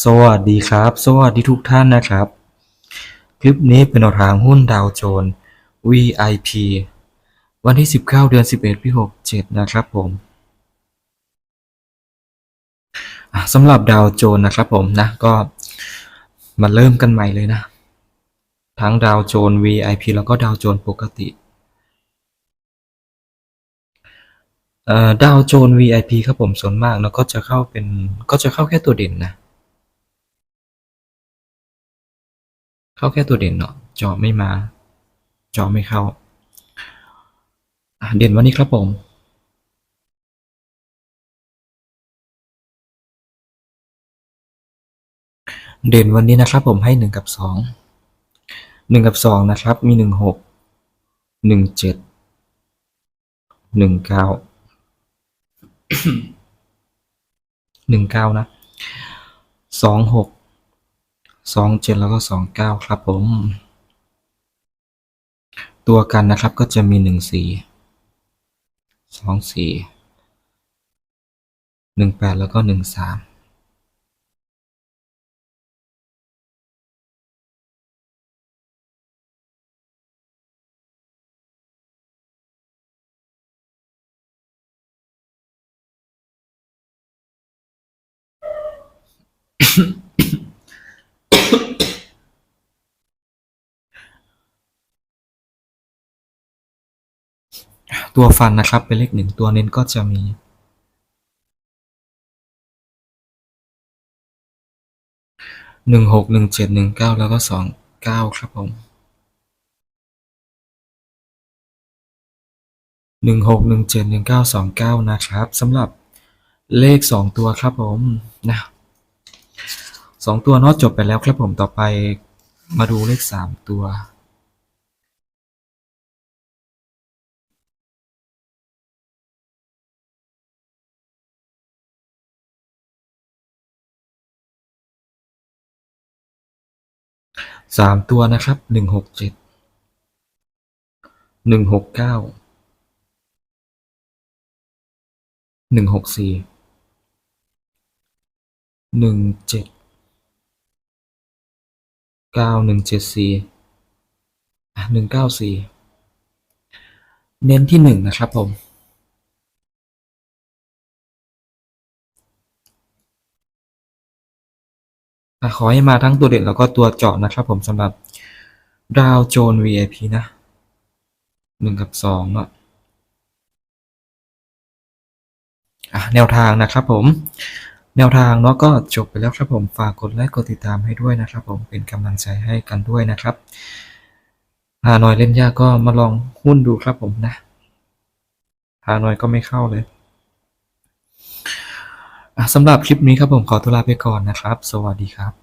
สวัสดีครับ สวัสดีทุกท่านนะครับ คลิปนี้เป็นทางหุ้นดาวโจน VIP วันที่ 19 เดือน 11 ปี 67 นะครับผมสำหรับดาวโจนนะครับผมนะ ก็มาเริ่มกันใหม่เลยนะ ทั้งดาวโจน VIP แล้วก็ดาวโจนปกติดาวโจน VIP ครับผมส่วนมากแล้วก็จะเข้าเป็นก็จะเข้าแค่ตัวเด่นนะ เข้าแค่ตัวเด่นเนาะจาะไม่มาจาะไม่เข้า เด่นวันนี้ครับผมเด่นวันนี้นะครับผมให้หนึ่งกับสองหนึ่งกับสองนะครับ มีหนึ่งหกหนึ่งเจ็ดหนึ่งเก้าหนึ่งเก้านะสองหก สองเจ็ดแล้วก็สองเก้าครับผม ตัวกันนะครับก็จะมีหนึ่งสี่สองสี่หนึ่งแปดแล้วก็หนึ่งสาม ตัวฟันนะครับ เป็นเลขหนึ่งตัวเน้นก็จะมีหนึ่งหกหนึ่งเจ็ดหนึ่งเก้าแล้วก็สองเก้าครับผมหนึ่งหกหนึ่งเจ็ดหนึ่งเก้าสองเก้านะครับสำหรับเลขสองตัวครับผมนะสองตัวนอะจบไปแล้วครับผมต่อไปมาดูเลขสามตัว สามตัวนะครับหนึ่งหกเจ็ดหนึ่งหกเก้าหนึ่งหกสี่หนึ่งเจ็ดเก้าหนึ่งเจ็ดสี่หนึ่งเก้าสี่เน้นที่หนึ่งนะครับผม อะ ขอให้มาทั้งตัวเด่นแล้วก็ตัวเจาะนะครับผมสำหรับดาวโจน VIP นะหนึ่งกับสองอะแนวทางนะครับผม แนวทางเนาะก็จบไปแล้วครับผมฝากกดไลค์กดติดตามให้ด้วยนะครับผมเป็นกำลังใจให้กันด้วยนะครับฮาหน่อยเล่นยากก็มาลองหุ้นดูครับผมนะฮาหน่อยก็ไม่เข้าเลย สำหรับคลิปนี้ครับผมขอตัวลาไปก่อนนะครับ สวัสดีครับ